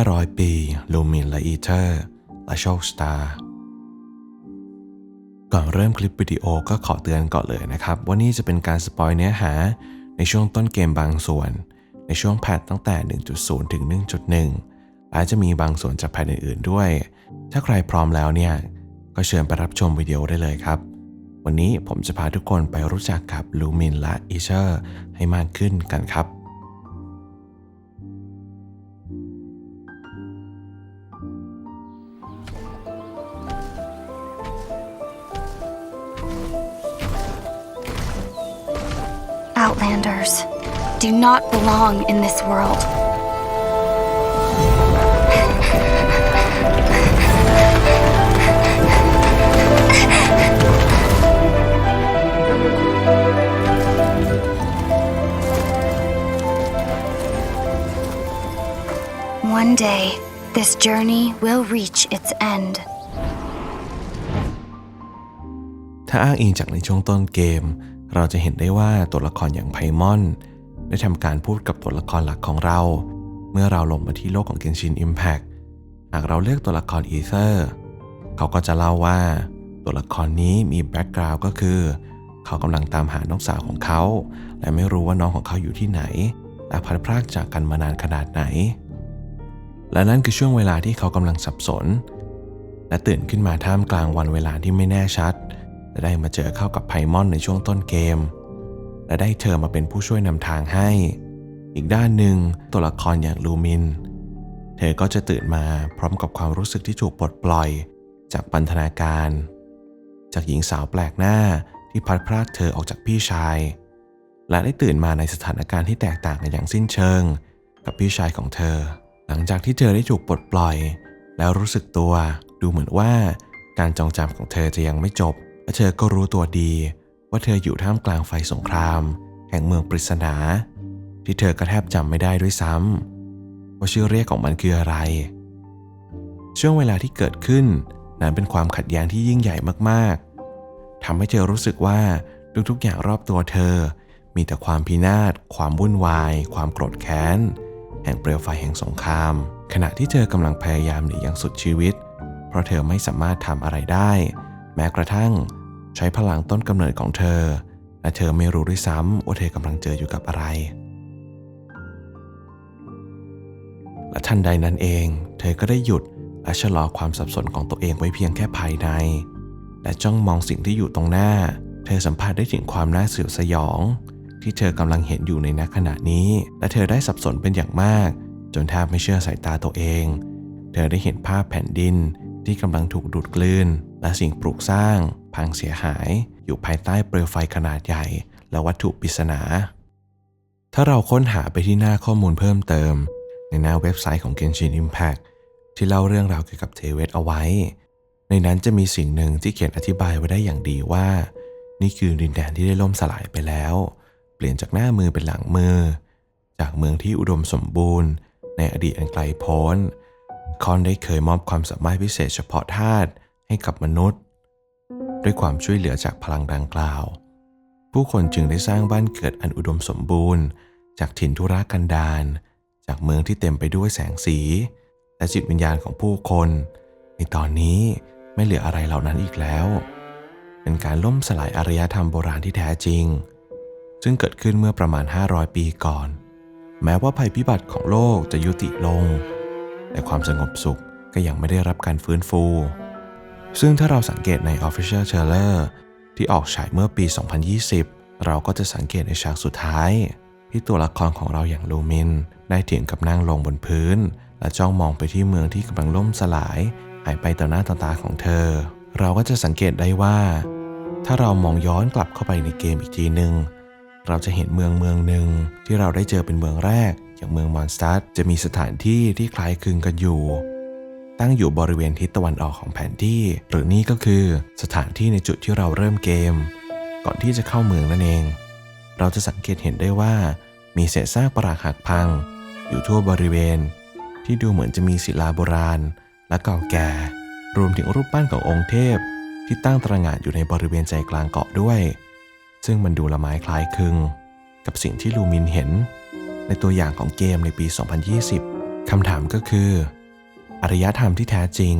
500 ปีลูมินและอีเทอร์และโชคสตาร์ก่อนเริ่มคลิปวิดีโอก็ขอเตือนก่อนเลยนะครับ ว่านี่จะเป็นการสปอยเนื้อหาในช่วงต้นเกมบางส่วน ในช่วงแพทตั้งแต่ 1.0 ถึง 1.1 และจะมีบางส่วนจากแพทอื่นๆด้วย ถ้าใครพร้อมแล้วเนี่ย ก็เชิญไปรับชมวิดีโอได้เลยครับ วันนี้ผมจะพาทุกคนไปรู้จักกับลูมินและอีเชอร์ให้มากขึ้นกันครับ Outlanders do not belong in this world. One day, this journey will reach its end. ถ้าอ้างอิงจากในช่วงต้นเกม เราจะเห็นได้ว่าตัวละครอย่างไพมอน ได้ทำการพูดกับตัวละครหลักของเรา เมื่อเราลงมาที่โลกของ Genshin Impact หากเราเลือกตัวละครอีเซอร์เขาก็จะเล่าว่า ตัวละครนี้มีแบ็กกราวด์ก็คือ เขากำลังตามหาน้องสาวของเขา และไม่รู้ว่าน้องของเขาอยู่ที่ไหน และพัดพรากจากกันมานานขนาดไหน และนั่นคือช่วงเวลาที่เขากำลังสับสน และตื่นขึ้นมาท่ามกลางวันเวลาที่ไม่แน่ชัด และได้มาเจอเข้ากับไพมอนในช่วงต้นเกม และได้เธอมาเป็นผู้ช่วยนำทางให้ อีกด้านหนึ่งตัวละครอย่างลูมิน เธอก็จะตื่นมาพร้อมกับความรู้สึกที่ถูกปลดปล่อย จากปันธนาการ จากหญิงสาวแปลกหน้าที่พัดพรากเธอออกจากพี่ชาย และได้ตื่นมาในสถานการณ์ที่แตกต่างกันอย่างสิ้นเชิง กับพี่ชายของเธอ หลังจากที่เธอได้ถูกปลดปล่อย แล้วรู้สึกตัวดูเหมือนว่าการจองจำของเธอจะยังไม่จบ และเธอก็รู้ตัวดีว่าเธออยู่ท่ามกลางไฟสงคราม แห่งเมืองปริศนา ที่เธอก็แทบจำไม่ได้ด้วยซ้ำว่าชื่อเรียกของมันคืออะไร ช่วงเวลาที่เกิดขึ้นนั้นเป็นความขัดแย้งที่ยิ่งใหญ่มากๆทำให้เธอรู้สึกว่าทุกๆอย่างรอบตัวเธอ มีแต่ความพินาศ ความวุ่นวาย ความโกรธแค้น แห่งเปลวไฟแห่งสงคราม ขณะที่เธอกำลังพยายามหนีอย่างสุดชีวิต เพราะเธอไม่สามารถทำอะไรได้ แม้กระทั่ง ช้พลังต้นกำเนิดของเธอ และเธอไม่รู้ด้วยซ้ำว่าเธอกำลังเจออยู่กับอะไร และทันใดนั้นเอง เธอก็ได้หยุดและชะลอความสับสนของตัวเองไว้เพียงแค่ภายใน และจ้องมองสิ่งที่อยู่ตรงหน้า เธอสัมผัสได้ถึงความน่าเสียวสยอง ที่เธอกำลังเห็นอยู่ในณขณะนี้ และเธอได้สับสนเป็นอย่างมาก จนแทบไม่เชื่อสายตาตัวเอง เธอได้เห็นภาพแผ่นดินที่กำลังถูกดูดกลืน และสิ่งปลูกสร้าง พังเสียหายอยู่ภายใต้เปลวไฟขนาดใหญ่ และวัตถุปริศนา ถ้าเราค้นหาไปที่หน้าข้อมูลเพิ่มเติม ในหน้าเว็บไซต์ของ Genshin Impact ที่เล่าเรื่องราวเกี่ยวกับเทเวตเอาไว้ ในนั้นจะมีสิ่งหนึ่งที่เขียนอธิบายไว้ได้อย่างดีว่า นี่คือดินแดนที่ได้ล่มสลายไปแล้ว เปลี่ยนจากหน้ามือเป็นหลังมือ จากเมืองที่อุดมสมบูรณ์ ในอดีตอันไกลโพ้นคอนได้เคยมอบความสามารถพิเศษเฉพาะธาตุให้กับมนุษย์ ด้วยความช่วยเหลือจากพลังดังกล่าว ผู้คนจึงได้สร้างบ้านเกิดอันอุดมสมบูรณ์ จากถิ่นทุรกันดารจากเมืองที่เต็มไปด้วยแสงสี และจิตวิญญาณของผู้คน ในตอนนี้ไม่เหลืออะไรเหล่านั้นอีกแล้ว เป็นการล่มสลายอารยธรรมโบราณที่แท้จริง ซึ่งเกิดขึ้นเมื่อประมาณ 500 ปีก่อน แม้ว่าภัยพิบัติของโลกจะยุติลง แต่ความสงบสุขก็ยังไม่ได้รับการฟื้นฟู ซึ่งถ้าเราสังเกตใน Official Trailer ที่ออกฉายเมื่อปี 2020 เราก็จะสังเกตในฉากสุดท้าย ที่ตัวละครของเราอย่างลูมิน ได้เถียงกับนั่งลงบนพื้น และจ้องมองไปที่เมืองที่กำลังล่มสลายหายไปต่อหน้าต่อตาของเธอ เราก็จะสังเกตได้ว่า ถ้าเรามองย้อนกลับเข้าไปในเกมอีกทีหนึ่งเราจะเห็นเมืองเมืองหนึ่งที่เราได้เจอเป็นเมืองแรก อย่างเมืองมอนสตัสจะมีสถานที่ที่คล้ายคลึงกันอยู่ ตั้งอยู่บริเวณทิศตะวันออกของแผนที่ หรือนี่ก็คือสถานที่ในจุดที่เราเริ่มเกม ก่อนที่จะเข้าเมืองนั่นเอง เราจะสังเกตเห็นได้ว่า มีเศษซากปรักหักพัง อยู่ทั่วบริเวณ ที่ดูเหมือนจะมีศิลาโบราณ และเก่าแก่ รวมถึงรูปปั้นขององค์เทพ ที่ตั้งตระหง่านอยู่ในบริเวณใจกลางเกาะด้วย ซึ่งมันดูละไม้คล้ายคลึง กับสิ่งที่ลูมินเห็น ในตัวอย่างของเกมในปี 2020คำถามก็คือ อารยธรรมที่แท้จริง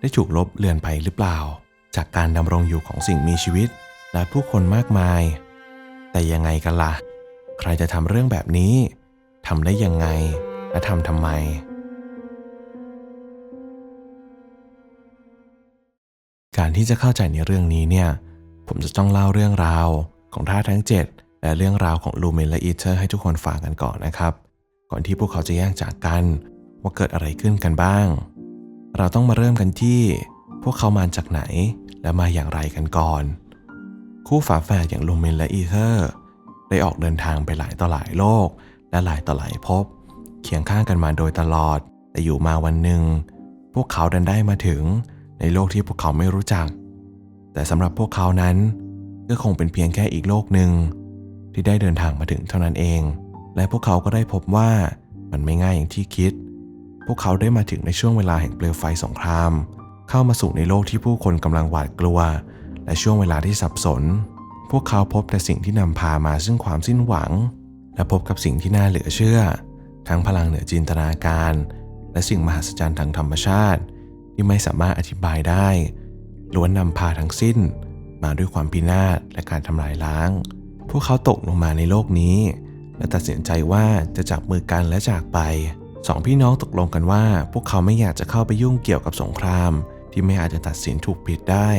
ได้ถูกลบเลือนไปหรือเปล่า จากการดำรงอยู่ของสิ่งมีชีวิตและผู้คนมากมาย แต่ยังไงกันล่ะ ใครจะทำเรื่องแบบนี้ทำได้ยังไงและทำทำไมการที่จะเข้าใจในเรื่องนี้เนี่ย ผมจะต้องเล่าเรื่องราวของท่าทั้ง 7 และเรื่องราวของลูเมนและอีเทอร์ให้ทุกคนฟังกันก่อนนะครับ ก่อนที่พวกเขาจะแยกจากกัน ว่าเกิดอะไรขึ้นกันบ้าง เราต้องมาเริ่มกันที่ พวกเขามาจากไหนและมาอย่างไรกันก่อน คู่ฝาแฝดอย่างลูเมนและอีเทอร์ ได้ออกเดินทางไปหลายต่อหลายโลก และหลายต่อหลายภพเคียงข้างกันมาโดยตลอด แต่อยู่มาวันหนึ่ง พวกเขาดันได้มาถึงในโลกที่พวกเขาไม่รู้จัก แต่สำหรับพวกเขานั้นก็คงเป็นเพียงแค่อีกโลกหนึ่งที่ได้เดินทางมาถึงเท่านั้นเอง และพวกเขาก็ได้พบว่ามันไม่ง่ายอย่างที่คิด พวกเขาได้มาถึงในช่วงเวลาแห่งเปลวไฟสงคราม เข้ามาสู่ในโลกที่ผู้คนกำลังหวาดกลัว และช่วงเวลาที่สับสน พวกเขาพบแต่สิ่งที่นำพามาซึ่งความสิ้นหวัง และพบกับสิ่งที่น่าเหลือเชื่อ ทั้งพลังเหนือจินตนาการ และสิ่งมหัศจรรย์ทางธรรมชาติ ที่ไม่สามารถอธิบายได้ล้วนนำพาทั้งสิ้น มาด้วยความพินาศและการทำลายล้าง พวกเขาตกลงมาในโลกนี้ และตัดสินใจว่าจะจับมือกันและจากไป สองพี่น้องตกลงกันว่า พวกเขาไม่อยากจะเข้าไปยุ่งเกี่ยวกับสงคราม ที่ไม่อาจจะตัดสินถูกผิดได้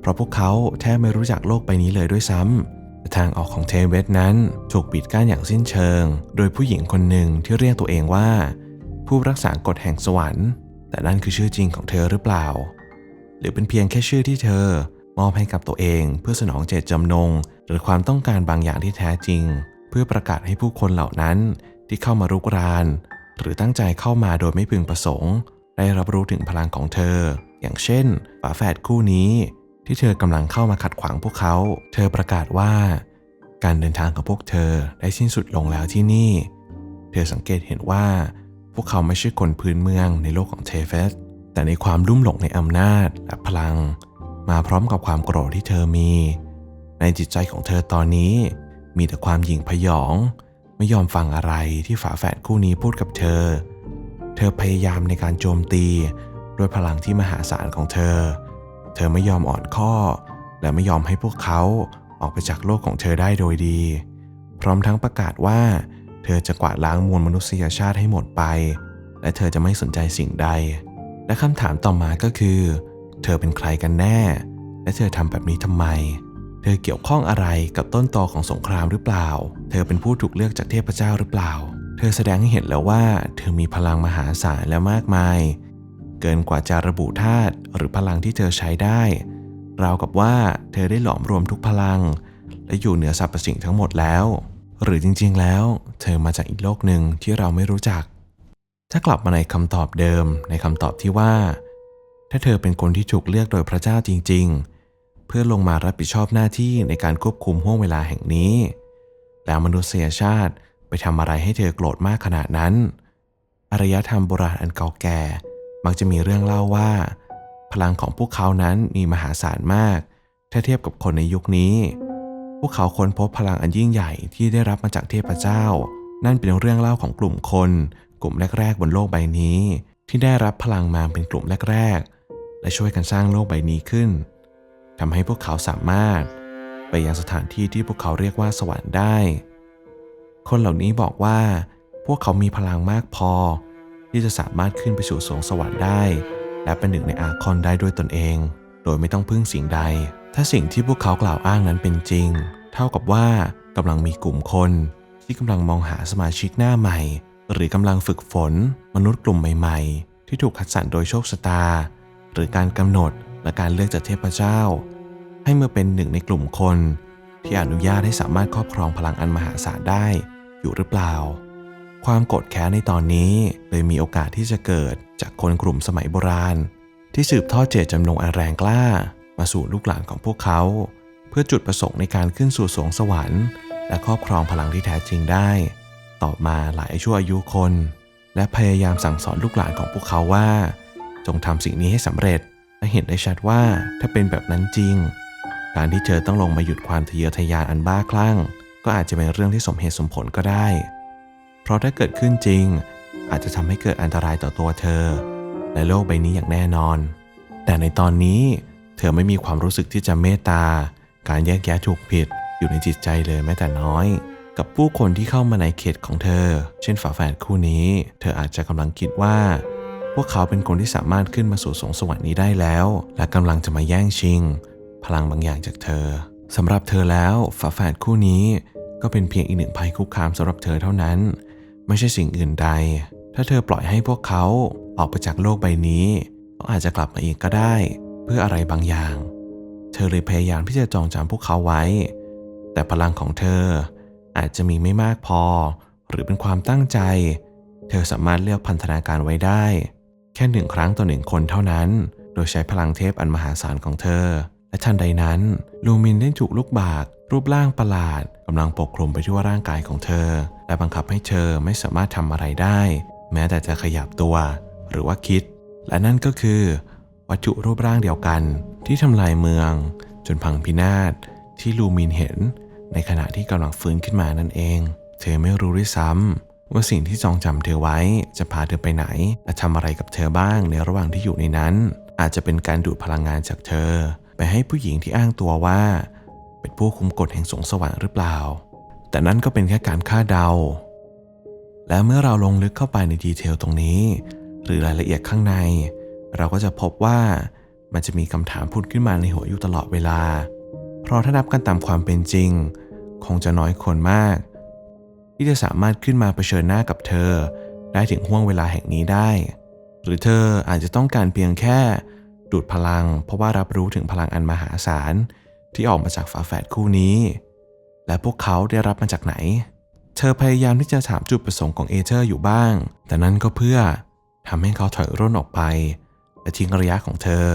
เพราะพวกเขาแทบไม่รู้จักโลกใบนี้เลยด้วยซ้ำแต่ทางออกของเทเวตนั้นถูกปิดกั้นอย่างสิ้นเชิง โดยผู้หญิงคนหนึ่งที่เรียกตัวเองว่า ผู้รักษากฎแห่งสวรรค์ แต่นั่นคือชื่อจริงของเธอหรือเปล่า หรือเป็นเพียงแค่ชื่อที่เธอมอบให้กับตัวเอง เพื่อสนองเจตจำนง หรือความต้องการบางอย่างที่แท้จริง เพื่อประกาศให้ผู้คนเหล่านั้นที่เข้ามารุกราน หรือตั้งใจเข้ามาโดยไม่พึงประสงค์ ได้รับรู้ถึงพลังของเธอ อย่างเช่นฝาแฝดคู่นี้ ที่เธอกำลังเข้ามาขัดขวางพวกเขา เธอประกาศว่า การเดินทางของพวกเธอได้สิ้นสุดลงแล้วที่นี่ เธอสังเกตเห็นว่า พวกเขาไม่ใช่คนพื้นเมืองในโลกของเทเฟสแต่ในความลุ่มหลงในอำนาจและพลัง มาพร้อมกับความโกรธที่เธอมี ในจิตใจของเธอตอนนี้ มีแต่ความหยิ่งพยอง ไม่ยอมฟังอะไรที่ฝาแฝดคู่นี้พูดกับเธอ เธอพยายามในการโจมตีด้วยพลังที่มหาศาลของเธอ เธอไม่ยอมอ่อนข้อ และไม่ยอมให้พวกเขาออกไปจากโลกของเธอได้โดยดี พร้อมทั้งประกาศว่า เธอจะกวาดล้างมวลมนุษยชาติให้หมดไป และเธอจะไม่สนใจสิ่งใด และคำถามต่อมาก็คือ เธอเป็นใครกันแน่ และเธอทำแบบนี้ทำไม เธอเกี่ยวข้องอะไรกับต้นตอของสงครามหรือเปล่า ธอเป็นผู้ถูกเลือกจากเทพเจ้าหรือเปล่า เธอแสดงให้เห็นแล้วว่า เธอมีพลังมหาศาลและมากมาย เกินกว่าจะระบุธาตุหรือพลังที่เธอใช้ได้ ราวกับว่าเธอได้หลอมรวมทุกพลัง และอยู่เหนือสรรพสิ่งทั้งหมดแล้ว หรือจริงๆแล้ว เธอมาจากอีกโลกหนึ่งที่เราไม่รู้จัก ถ้ากลับมาในคำตอบเดิมในคำตอบที่ว่า ถ้าเธอเป็นคนที่ถูกเลือกโดยพระเจ้าจริง ๆ เพื่อลงมารับผิดชอบหน้าที่ในการควบคุมห่วงเวลาแห่งนี้ แล้วมนุษยชาติไปทำอะไรให้เธอโกรธมากขนาดนั้น อารยธรรมโบราณอันเก่าแก่ มักจะมีเรื่องเล่าว่า พลังของพวกเขานั้นมีมหาศาลมาก ถ้าเทียบกับคนในยุคนี้ พวกเขาค้นพบพลังอันยิ่งใหญ่ที่ได้รับมาจากเทพเจ้า นั่นเป็นเรื่องเล่าของกลุ่มคน กลุ่มแรก ๆ บนโลกใบนี้ ที่ได้รับพลังมาเป็นกลุ่มแรก ๆ และช่วยกันสร้างโลกใบนี้ขึ้นทำให้พวกเขาสามารถ ไปยังสถานที่ที่พวกเขาเรียกว่าสวรรค์ได้ คนเหล่านี้บอกว่า พวกเขามีพลังมากพอ ที่จะสามารถขึ้นไปสู่สวงสวรรค์ได้ และเป็นหนึ่งในอาคอนได้ด้วยตนเอง โดยไม่ต้องพึ่งสิ่งใด ถ้าสิ่งที่พวกเขากล่าวอ้างนั้นเป็นจริง เท่ากับว่ากำลังมีกลุ่มคนที่กำลังมองหาสมาชิกหน้าใหม่ หรือกำลังฝึกฝน มนุษย์กลุ่มใหม่ ๆ ที่ถูกคัดสรรโดยโชคชะตา หรือการกำหนดและการเลือกจากเทพเจ้า ให้มาเป็นหนึ่งในกลุ่มคน ที่อนุญาตให้สามารถครอบครองพลังอันมหาศาลได้อยู่หรือเปล่า ความโกรธแค้นในตอนนี้เลยมีโอกาสที่จะเกิดจากคนกลุ่มสมัยโบราณ ที่สืบทอดเจตจำนงอันแรงกล้า มาสู่ลูกหลานของพวกเขา เพื่อจุดประสงค์ในการขึ้นสู่สวงสวรรค์ และครอบครองพลังที่แท้จริงได้ ต่อมาหลายชั่วอายุคน และพยายามสั่งสอนลูกหลานของพวกเขาว่า จงทำสิ่งนี้ให้สำเร็จและเห็นได้ชัดว่าถ้าเป็นแบบนั้นจริง การที่เธอต้องลงมาหยุดความทะเยอทะยานอันบ้าคลั่ง ก็อาจจะเป็นเรื่องที่สมเหตุสมผลก็ได้ เพราะถ้าเกิดขึ้นจริง อาจจะทำให้เกิดอันตรายต่อตัวเธอและโลกใบนี้อย่างแน่นอน แต่ในตอนนี้เธอไม่มีความรู้สึกที่จะเมตตา การแยกแยะถูกผิดอยู่ในจิตใจเลยแม้แต่น้อย กับผู้คนที่เข้ามาในเขตของเธอ เช่นฝาแฝดคู่นี้ เธออาจจะกำลังคิดว่า พวกเขาเป็นคนที่สามารถขึ้นมาสู่สงสวรรค์นี้ได้แล้ว และกำลังจะมาแย่งชิง พลังบางอย่างจากเธอสำหรับเธอแล้วฝาแฝดคู่นี้ก็เป็นเพียงอีกหนึ่งภัยคุกคามสำหรับเธอเท่านั้น ไม่ใช่สิ่งอื่นใด ถ้าเธอปล่อยให้พวกเขาออกไปจากโลกใบนี้เขาอาจจะกลับมาอีกก็ได้ เพื่ออะไรบางอย่าง เธอเลยพยายามที่จะจองจำพวกเขาไว้ แต่พลังของเธออาจจะมีไม่มากพอ หรือเป็นความตั้งใจ เธอสามารถเลือกพันธนาการไว้ได้ แค่หนึ่งครั้งต่อหนึ่งคนเท่านั้น โดยใช้พลังเทพอันมหาศาลของเธอ และทันใดนั้น ลูมินได้ถูกลูกบาก รูปร่างประหลาดกำลังปกคลุมไปทั่วร่างกายของเธอ และบังคับให้เธอไม่สามารถทำอะไรได้ แม้แต่จะขยับตัว หรือว่าคิด และนั่นก็คือ วัตถุรูปร่างเดียวกัน ที่ทำลายเมือง จนพังพินาศที่ลูมินเห็น ในขณะที่กำลังฟื้นขึ้นมานั่นเอง เธอไม่รู้ด้วยซ้ำว่าสิ่งที่จองจำเธอไว้จะพาเธอไปไหน และทำอะไรกับเธอบ้างในระหว่างที่อยู่ในนั้น อาจจะเป็นการดูดพลังงานจากเธอ ไปให้ผู้หญิงที่อ้างตัวว่า เป็นผู้คุมกฎแห่งสงสวรรค์หรือเปล่า แต่นั่นก็เป็นแค่การคาดเดา และเมื่อเราลงลึกเข้าไปในดีเทลตรงนี้ หรือรายละเอียดข้างใน เราก็จะพบว่ามันจะมีคำถามพูดขึ้นมาในหัวอยู่ตลอดเวลา เพราะถ้านับกันตามความเป็นจริง คงจะน้อยคนมาก ที่จะสามารถขึ้นมาเผชิญหน้ากับเธอ ได้ถึงห่วงเวลาแห่งนี้ได้ หรือเธออาจจะต้องการเพียงแค่ ดูดพลัง เพราะว่ารับรู้ถึงพลังอันมหาศาลที่ออกมาจากฝาแฝดคู่นี้ และพวกเขาได้รับมาจากไหน เธอพยายามที่จะถามจุดประสงค์ของเอเธอร์อยู่บ้าง แต่นั่นก็เพื่อทำให้เขาถอยร่นออกไป และทิ้งระยะของเธอ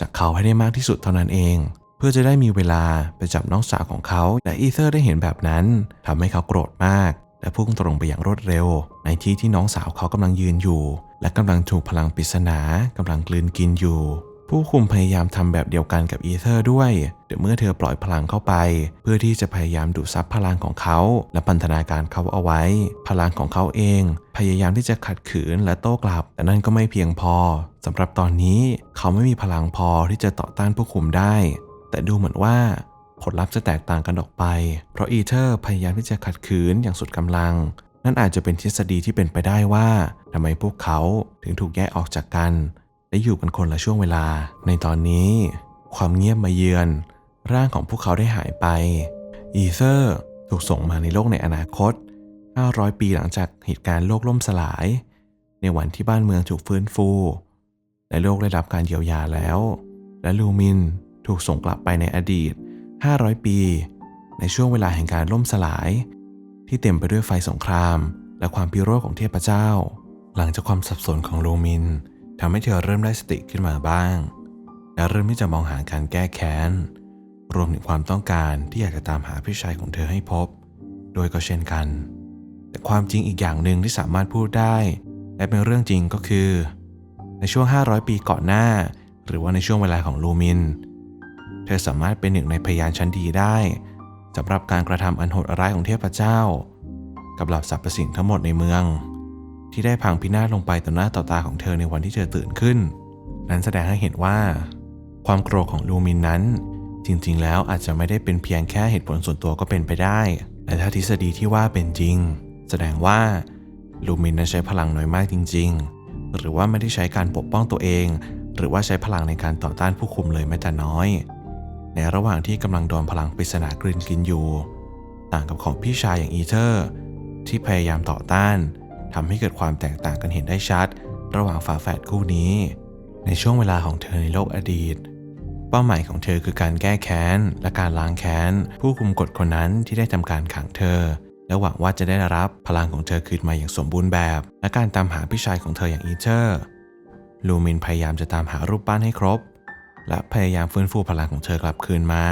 จากเขาให้ได้มากที่สุดเท่านั้นเอง เพื่อจะได้มีเวลาไปจับน้องสาวของเขาและอีเธอร์ได้เห็นแบบนั้นทำให้เขาโกรธมาก และพุ่งตรงไปอย่างรวดเร็ว ในที่ที่น้องสาวเขากำลังยืนอยู่ และกำลังถูกพลังปริศนากำลังกลืนกินอยู่ ผู้คุมพยายามทำแบบเดียวกันกับอีเธอร์ด้วยเดี๋ยวเมื่อเธอปล่อยพลังเข้าไป เพื่อที่จะพยายามดูดซับพลังของเขา และพันธนาการเขาเอาไว้ พลังของเขาเอง พยายามที่จะขัดขืนและโต้กลับ แต่นั่นก็ไม่เพียงพอสำหรับตอนนี้เขาไม่มีพลังพอที่จะต่อต้านผู้คุมได้ แต่ดูเหมือนว่าผลลัพธ์จะแตกต่างกันออกไป เพราะอีเธอร์พยายามที่จะขัดขืนอย่างสุดกำลัง นั่นอาจจะเป็นทฤษฎีที่เป็นไปได้ว่าทำไมพวกเขาถึงถูกแยกออกจากกัน และอยู่กันคนละช่วงเวลา ในตอนนี้ ความเงียบมาเยือน ร่างของพวกเขาได้หายไป อีเธอร์ถูกส่งมาในโลกในอนาคต 500 ปีหลังจากเหตุการณ์โลกล่มสลาย ในวันที่บ้านเมืองถูกฟื้นฟู และโลกได้รับการเยียวยาแล้ว และลูมินถูกส่งกลับไปในอดีต 500 ปี ในช่วงเวลาแห่งการล่มสลาย ที่เต็มไปด้วยไฟสงคราม และความพิโรธของเทพเจ้า หลังจากความสับสนของลูมิน ทำให้เธอเริ่มได้สติขึ้นมาบ้าง และเริ่มที่จะมองหาการแก้แค้น รวมถึงความต้องการที่อยากจะตามหาพี่ชายของเธอให้พบ โดยก็เช่นกัน แต่ความจริงอีกอย่างหนึ่งที่สามารถพูดได้ และเป็นเรื่องจริงก็คือ ในช่วง 500 ปีก่อนหน้า หรือว่าในช่วงเวลาของลูมิน เธอสามารถเป็นหนึ่งในพยานชั้นดีได้สำหรับการกระทำอันโหดร้ายของเทพเจ้า กับเหล่าสรรพสิ่งทั้งหมดในเมือง ที่ได้พังพินาศลงไปต่อหน้าต่อตาของเธอในวันที่เธอตื่นขึ้น นั้นแสดงให้เห็นว่า ความโกรธของลูมินนั้น จริงๆ แล้วอาจจะไม่ได้เป็นเพียงแค่เหตุผลส่วนตัวก็เป็นไปได้และถ้าทฤษฎีที่ว่าเป็นจริง แสดงว่าลูมินนั้นใช้พลังน้อยมากจริง ๆ หรือว่าไม่ได้ใช้การปกป้องตัวเอง หรือว่าใช้พลังในการต่อต้านผู้คุมเลยแม้แต่น้อย ในระหว่างที่กำลังโดนพลังปริศนากลืนกินอยู่ ต่างกับของพี่ชายอย่างอีเทอร์ ที่พยายามต่อต้าน ทำให้เกิดความแตกต่างกันเห็นได้ชัด ระหว่างฝาแฝดคู่นี้ ในช่วงเวลาของเธอในโลกอดีต เป้าหมายของเธอคือการแก้แค้น และการล้างแค้น ผู้คุมกฎคนนั้นที่ได้ทำการขังเธอ และหวังว่าจะได้รับพลังของเธอคืนมาอย่างสมบูรณ์แบบ และการตามหาพี่ชายของเธออย่างอีเทอร์ลูมินพยายามจะตามหารูปปั้นให้ครบ และพยายามฟื้นฟูพลังของเธอกลับคืนมา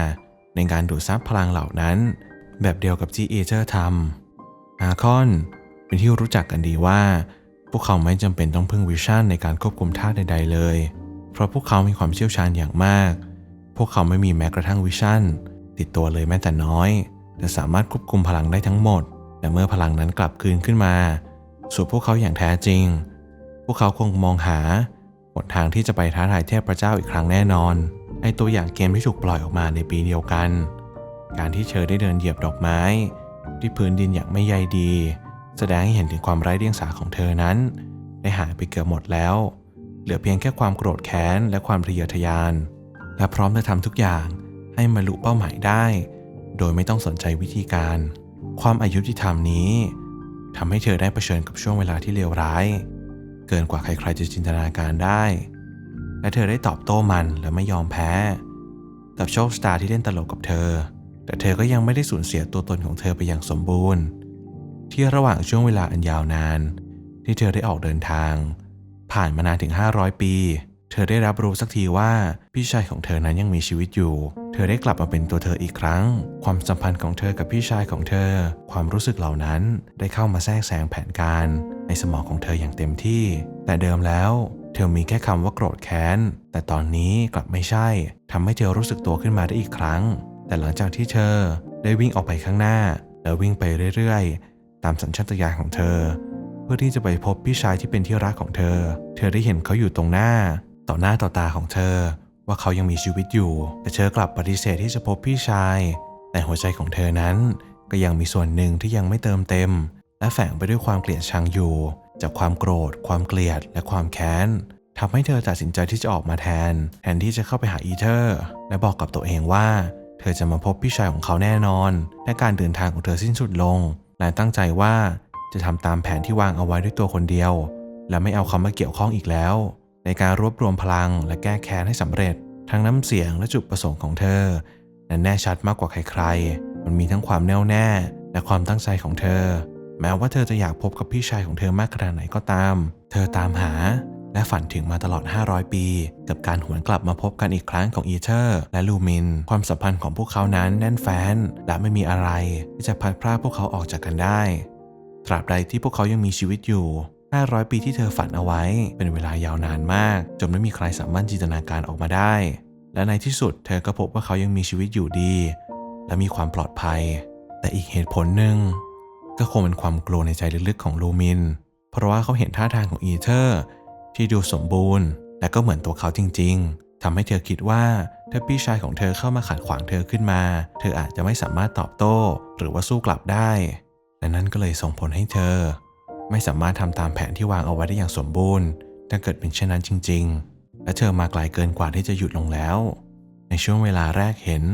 ในการดูดซับพลังเหล่านั้น แบบเดียวกับที่เอเจอร์ทำอาคอน เป็นที่รู้จักกันดีว่า พวกเขาไม่จำเป็นต้องพึ่งวิชั่นในการควบคุมท่าใด ๆ เลย เพราะพวกเขามีความเชี่ยวชาญอย่างมาก พวกเขาไม่มีแม้กระทั่งวิชั่นติดตัวเลยแม้แต่น้อย แต่สามารถควบคุมพลังได้ทั้งหมด แต่เมื่อพลังนั้นกลับคืนขึ้นมาสู่พวกเขาอย่างแท้จริง พวกเขาคงมองหาหนทางที่จะไปท้าทายเทพเจ้าอีกครั้งแน่นอน ในตัวอย่างเกมที่ถูกปล่อยออกมาในปีเดียวกัน การที่เธอได้เดินเหยียบดอกไม้ ที่พื้นดินอย่างไม่ใยดี แสดงให้เห็นถึงความไร้เดียงสาของเธอนั้น ได้หายไปเกือบหมดแล้ว เหลือเพียงแค่ความโกรธแค้นและความทะเยอทะยาน และพร้อมจะทำทุกอย่างให้บรรลุเป้าหมายได้ โดยไม่ต้องสนใจวิธีการ ความอายุที่ทำนี้ทำให้เธอได้เผชิญกับช่วงเวลาที่เลวร้าย เกินกว่าใครๆจะจินตนาการได้ และเธอได้ตอบโต้มันและไม่ยอมแพ้ กับโชคชะตาที่เล่นตลกกับเธอ แต่เธอก็ยังไม่ได้สูญเสียตัวตนของเธอไปอย่างสมบูรณ์ ที่ระหว่างช่วงเวลาอันยาวนาน ที่เธอได้ออกเดินทาง ผ่านมานานถึง 500 ปี เธอได้รับรู้สักทีว่าพี่ชายของเธอนั้นยังมีชีวิตอยู่ เธอได้กลับมาเป็นตัวเธออีกครั้ง ความสัมพันธ์ของเธอกับพี่ชายของเธอ ความรู้สึกเหล่านั้นได้เข้ามาแทรกแซงแผนการในสมองของเธออย่างเต็มที่ แต่เดิมแล้วเธอมีแค่คำว่าโกรธแค้น แต่ตอนนี้กลับไม่ใช่ ทำให้เธอรู้สึกตัวขึ้นมาได้อีกครั้ง แต่หลังจากที่เธอได้วิ่งออกไปข้างหน้า แล้ววิ่งไปเรื่อย ตามสัญชาตญาณของเธอ เพื่อที่จะไปพบพี่ชายที่เป็นที่รักของเธอ เธอได้เห็นเขาอยู่ตรงหน้า ต่อหน้าต่อตาของเธอ ว่าเขายังมีชีวิตอยู่ แต่เธอกลับปฏิเสธที่จะพบพี่ชาย แต่หัวใจของเธอนั้น ก็ยังมีส่วนหนึ่งที่ยังไม่เติมเต็ม และแฝงไปด้วยความเกลียดชังอยู่ จากความโกรธ ความเกลียด และความแค้นทำให้เธอตัดสินใจที่จะออกมาแทน แทนที่จะเข้าไปหาอีเธอร์และบอกกับตัวเองว่า เธอจะมาพบพี่ชายของเขาแน่นอน และการเดินทางของเธอสิ้นสุดลง และตั้งใจว่าจะทำตามแผนที่วางเอาไว้ด้วยตัวคนเดียว และไม่เอาเขามาเกี่ยวข้องอีกแล้ว ในการรวบรวมพลังและแก้แค้นให้สำเร็จ ทั้งน้ำเสียงและจุดประสงค์ของเธอ นั้นแน่ชัดมากกว่าใครๆ มันมีทั้งความแน่วแน่ และความตั้งใจของเธอ แม้ว่าเธอจะอยากพบกับพี่ชายของเธอมากขนาดไหนก็ตาม เธอตามหา และฝันถึงมาตลอด 500 ปี กับการหวนกลับมาพบกันอีกครั้งของอีเทอร์ และลูมิน ความสัมพันธ์ของพวกเขานั้นแน่นแฟ้น และไม่มีอะไร ที่จะพัดพรากพวกเขาออกจากกันได้ ตราบใดที่พวกเขายังมีชีวิตอยู่ 500 ปีที่เธอฝันเอาไว้ เป็นเวลายาวนานมาก จนไม่มีใครสามารถจินตนาการออกมาได้ และในที่สุดเธอก็พบว่าเขายังมีชีวิตอยู่ดี และมีความปลอดภัย แต่อีกเหตุผลหนึ่งก็คงเป็นความกลัวในใจลึกๆของลูมิน เพราะว่าเขาเห็นท่าทางของอีเทอร์ ที่ดูสมบูรณ์ และก็เหมือนตัวเขาจริง ๆทำให้เธอคิดว่าถ้าพี่ชายของเธอเข้ามาขัดขวางเธอขึ้นมา เธออาจจะไม่สามารถตอบโต้ หรือว่าสู้กลับได้ และนั่นก็เลยส่งผลให้เธอ ไม่สามารถทำตามแผนที่วางเอาไว้ได้อย่างสมบูรณ์ถ้าเกิดเป็นเช่นนั้นจริง ๆ และเธอมาไกลเกินกว่าที่จะหยุดลงแล้ว ในช่วงเวลาแรกเห็น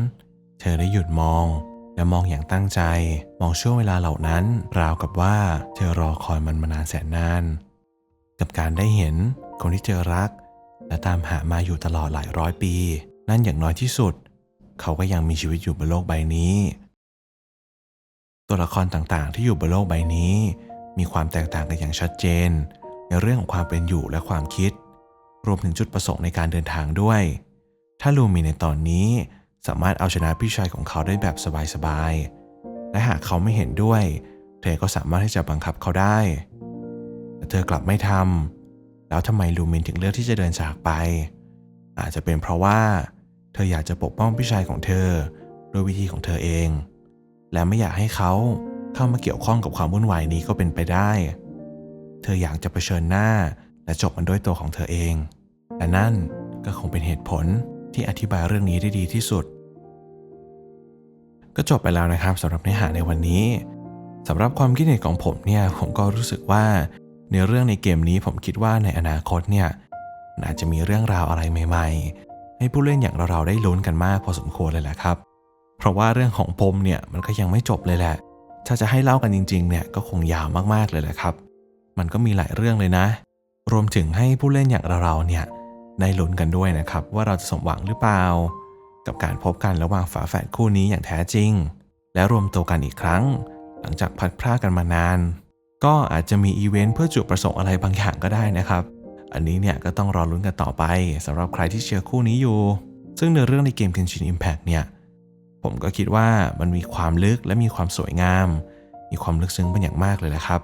เธอได้หยุดมอง และมองอย่างตั้งใจ มองช่วงเวลาเหล่านั้น ราวกับว่าเธอรอคอยมันมานานแสนนาน กับการได้เห็นคนที่เธอรัก และตามหามาอยู่ตลอดหลายร้อยปี นั่นอย่างน้อยที่สุด เขาก็ยังมีชีวิตอยู่บนโลกใบนี้ ตัวละครต่างๆ ที่อยู่บนโลกใบนี้ มีความแตกต่างกันอย่างชัดเจน ในเรื่องของความเป็นอยู่และความคิด รวมถึงจุดประสงค์ในการเดินทางด้วย ถ้าลูมีในตอนนี้สามารถเอาชนะพี่ชายของเขาได้แบบสบายๆและหากเขาไม่เห็นด้วย เธอก็สามารถที่จะบังคับเขาได้ เธอกลับไม่ทำแล้วทำไมลูมินถึงเลือกที่จะเดินจากไป อาจจะเป็นเพราะว่า เธออยากจะปกป้องพี่ชายของเธอด้วยวิธีของเธอเอง และไม่อยากให้เขาเข้ามาเกี่ยวข้องกับความวุ่นวายนี้ก็เป็นไปได้ เธออยากจะเผชิญหน้าและจบมันด้วยตัวของเธอเองและนั่นก็คงเป็นเหตุผลที่อธิบายเรื่องนี้ได้ดีที่สุด ก็จบไปแล้วนะครับสำหรับเนื้อหาในวันนี้สำหรับความคิดเห็นของผมเนี่ยผมก็รู้สึกว่า เนื้อเรื่องในเกมนี้ผมคิดว่าในอนาคตเนี่ยน่าจะมีเรื่องราวอะไรใหม่ ๆ ให้ผู้เล่นอย่างเราๆได้ลุ้นกันมากพอสมควรเลยแหละครับ เพราะว่าเรื่องของปมเนี่ยมันก็ยังไม่จบเลยแหละ ถ้าจะให้เล่ากันจริงๆเนี่ยก็คงยาวมากๆเลยแหละครับ มันก็มีหลายเรื่องเลยนะ รวมถึงให้ผู้เล่นอย่างเราๆเนี่ยได้ลุ้นกันด้วยนะครับ ว่าเราจะสมหวังหรือเปล่า กับการพบกันระหว่างฝาแฝดคู่นี้อย่างแท้จริง และรวมตัวกันอีกครั้ง หลังจากพัดพรากกันมานาน ก็อาจจะมีอีเวนต์เพื่อจุดประสงค์อะไรบางอย่างก็ได้นะครับ อันนี้เนี่ยก็ต้องรอลุ้นกันต่อไปสำหรับใครที่เชียร์คู่นี้อยู่ ซึ่งในเรื่องในเกม Genshin Impact เนี่ยผมก็คิดว่ามันมีความลึกและมีความสวยงาม มีความลึกซึ้งเป็นอย่างมากเลยแหละครับ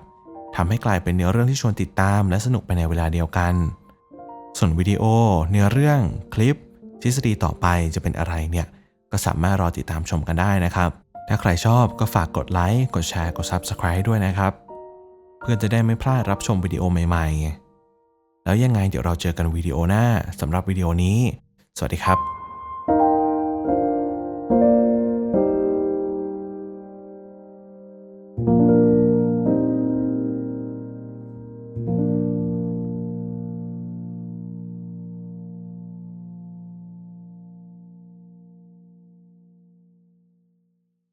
ทำให้กลายเป็นเนื้อเรื่องที่ชวนติดตาม และสนุกไปในเวลาเดียวกัน ส่วนวิดีโอ เนื้อเรื่องคลิป ทฤษฎีต่อไปจะเป็นอะไรเนี่ยก็สามารถรอติดตามชมกันได้นะครับ ถ้าใครชอบก็ฝากกดไลค์กดแชร์กด Subscribe ด้วยนะครับ เพื่อจะได้ไม่พลาดรับชมวิดีโอใหม่ๆ แล้วยังไงเดี๋ยวเราเจอกันวิดีโอหน้าสำหรับวิดีโอนี้ สวัสดีครับ